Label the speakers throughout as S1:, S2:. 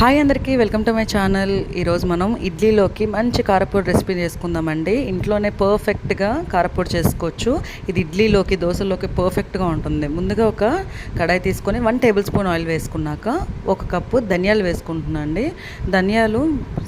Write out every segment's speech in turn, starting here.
S1: Hi అందరికీ welcome to my channel. ఈరోజు మనం ఇడ్లీలోకి మంచి కారపొడి రెసిపీ చేసుకుందామండి. ఇంట్లోనే పర్ఫెక్ట్గా కారపొడి చేసుకోవచ్చు. ఇది ఇడ్లీలోకి దోశలోకి పర్ఫెక్ట్గా ఉంటుంది. ముందుగా ఒక కడాయి తీసుకొని వన్ టేబుల్ స్పూన్ ఆయిల్ వేసుకున్నాక ఒక కప్పు ధనియాలు వేసుకుంటున్నాండి అండి. ధనియాలు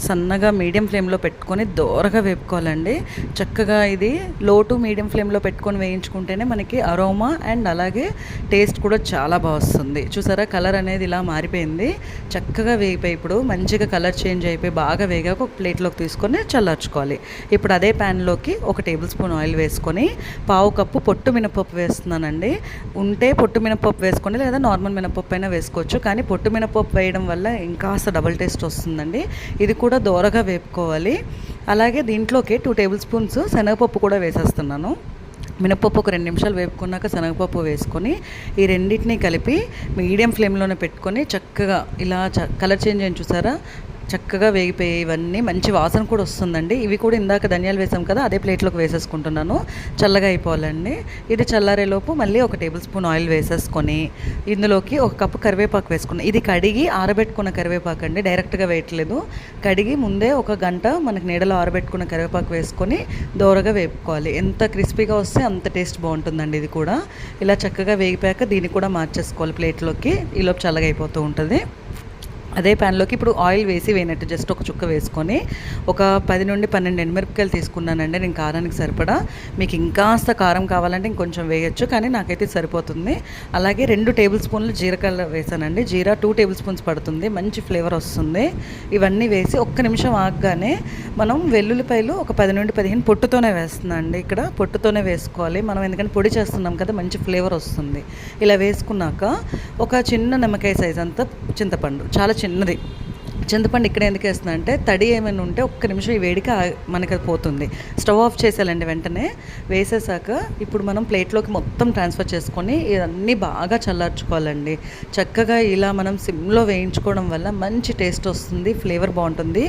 S1: సన్నగా మీడియం ఫ్లేమ్లో పెట్టుకొని దోరగా వేపుకోవాలండి. చక్కగా ఇది లో టు మీడియం ఫ్లేమ్లో పెట్టుకొని వేయించుకుంటేనే మనకి అరోమా అండ్ అలాగే టేస్ట్ కూడా చాలా బాగా వస్తుంది. చూసారా? కలర్ అనేది ఇలా మారిపోయింది. చక్కగా అయిపోయి ఇప్పుడు మంచిగా కలర్ చేంజ్ అయిపోయి బాగా వేగాక ఒక ప్లేట్లోకి తీసుకొని చల్లార్చుకోవాలి. ఇప్పుడు అదే ప్యాన్లోకి ఒక టేబుల్ స్పూన్ ఆయిల్ వేసుకొని పావు కప్పు పొట్టు మినపప్పు వేస్తున్నానండి. ఉంటే పొట్టు మినపప్పు వేసుకోండి లేదా నార్మల్ మినపప్పు అయినా వేసుకోవచ్చు. కానీ పొట్టు మినపప్పు వేయడం వల్ల ఇంకాస్త డబుల్ టేస్ట్ వస్తుందండి. ఇది కూడా దోరగా వేపుకోవాలి. అలాగే దీంట్లోకి టూ టేబుల్ స్పూన్స్ శనగపప్పు కూడా వేసేస్తున్నాను. మినపప్పు ఒక రెండు నిమిషాలు వేపుకున్నాక శనగపప్పు వేసుకొని ఈ రెండింటినీ కలిపి మీడియం ఫ్లేమ్లోనే పెట్టుకొని చక్కగా ఇలా కలర్ చేంజ్ అయ్యి చూసారా? చక్కగా వేగిపోయి ఇవన్నీ మంచి వాసన కూడా వస్తుందండి. ఇవి కూడా ఇందాక ధనియాలు వేసాం కదా అదే ప్లేట్లోకి వేసేసుకుంటున్నాను. చల్లగా అయిపోవాలండి. ఇది చల్లారేలోపు మళ్ళీ ఒక టేబుల్ స్పూన్ ఆయిల్ వేసేసుకొని ఇందులోకి ఒక కప్పు కరివేపాకు వేసుకున్నాను ఇది కడిగి ఆరబెట్టుకున్న కరివేపాకు అండి డైరెక్ట్గా వేయట్లేదు. కడిగి ముందే ఒక గంట మనకి నీడలో ఆరబెట్టుకున్న కరివేపాకు వేసుకొని దోరగా వేపుకోవాలి. ఎంత క్రిస్పీగా వస్తే అంత టేస్ట్ బాగుంటుందండి ఇది కూడా. ఇలా చక్కగా వేగిపోయాక దీన్ని కూడా మార్చేసుకోవాలి ప్లేట్లోకి. ఈలోపు చల్లగా అయిపోతూ ఉంటుంది. అదే ప్యాన్లోకి ఇప్పుడు ఆయిల్ వేసి వేయనట్టు జస్ట్ ఒక చుక్క వేసుకొని ఒక పది నుండి పన్నెండు ఎండుమిరపకాయలు తీసుకున్నానండి. నేను కారానికి సరిపడా. మీకు ఇంకాస్త కారం కావాలంటే ఇంకొంచెం వేయచ్చు కానీ నాకైతే సరిపోతుంది. అలాగే రెండు టేబుల్ స్పూన్లు జీరకాయలు వేసానండి. జీరా టూ టేబుల్ స్పూన్స్ పడుతుంది. మంచి ఫ్లేవర్ వస్తుంది. ఇవన్నీ వేసి ఒక్క నిమిషం ఆగగానే మనం వెల్లుల్లిపాయలు ఒక పది నుండి పదిహేను పొట్టుతోనే వేస్తున్నాను అండి ఇక్కడ పొట్టుతోనే వేసుకోవాలి. మనం ఎందుకంటే పొడి చేస్తున్నాం కదా మంచి ఫ్లేవర్ వస్తుంది. ఇలా వేసుకున్నాక ఒక చిన్న నిమ్మకాయ సైజ్ అంతా చింతపండు. చాలా చిన్నది. చింతపండు ఇక్కడ ఎందుకు వేస్తున్నా అంటే తడి ఏమైనా ఉంటే ఒక్క నిమిషం ఈ వేడికి మనకి పోతుంది. స్టవ్ ఆఫ్ చేసేయాలండి వెంటనే. వేసేసాక ఇప్పుడు మనం ప్లేట్లోకి మొత్తం ట్రాన్స్ఫర్ చేసుకొని ఇవన్నీ బాగా చల్లార్చుకోవాలండి. చక్కగా ఇలా మనం సిమ్లో వేయించుకోవడం వల్ల మంచి టేస్ట్ వస్తుంది ఫ్లేవర్ బాగుంటుంది.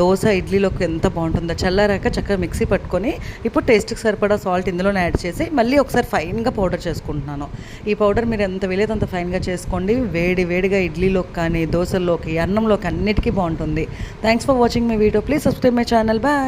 S1: దోశ ఇడ్లీలోకి ఎంత బాగుంటుందో చల్లారాక చక్కగా మిక్సీ పట్టుకొని ఇప్పుడు టేస్ట్కి సరిపడా సాల్ట్ ఇందులోనే యాడ్ చేసి మళ్ళీ ఒకసారి ఫైన్గా పౌడర్ చేసుకుంటున్నాను. ఈ పౌడర్ మీరు ఎంత వీలైతే అంత ఫైన్గా చేసుకోండి. వేడి వేడిగా ఇడ్లీలోకి కానీ దోశల్లోకి అన్నంలోకి అన్నిటికీ బాగుంటుంది. Thanks for watching my video please subscribe my channel bye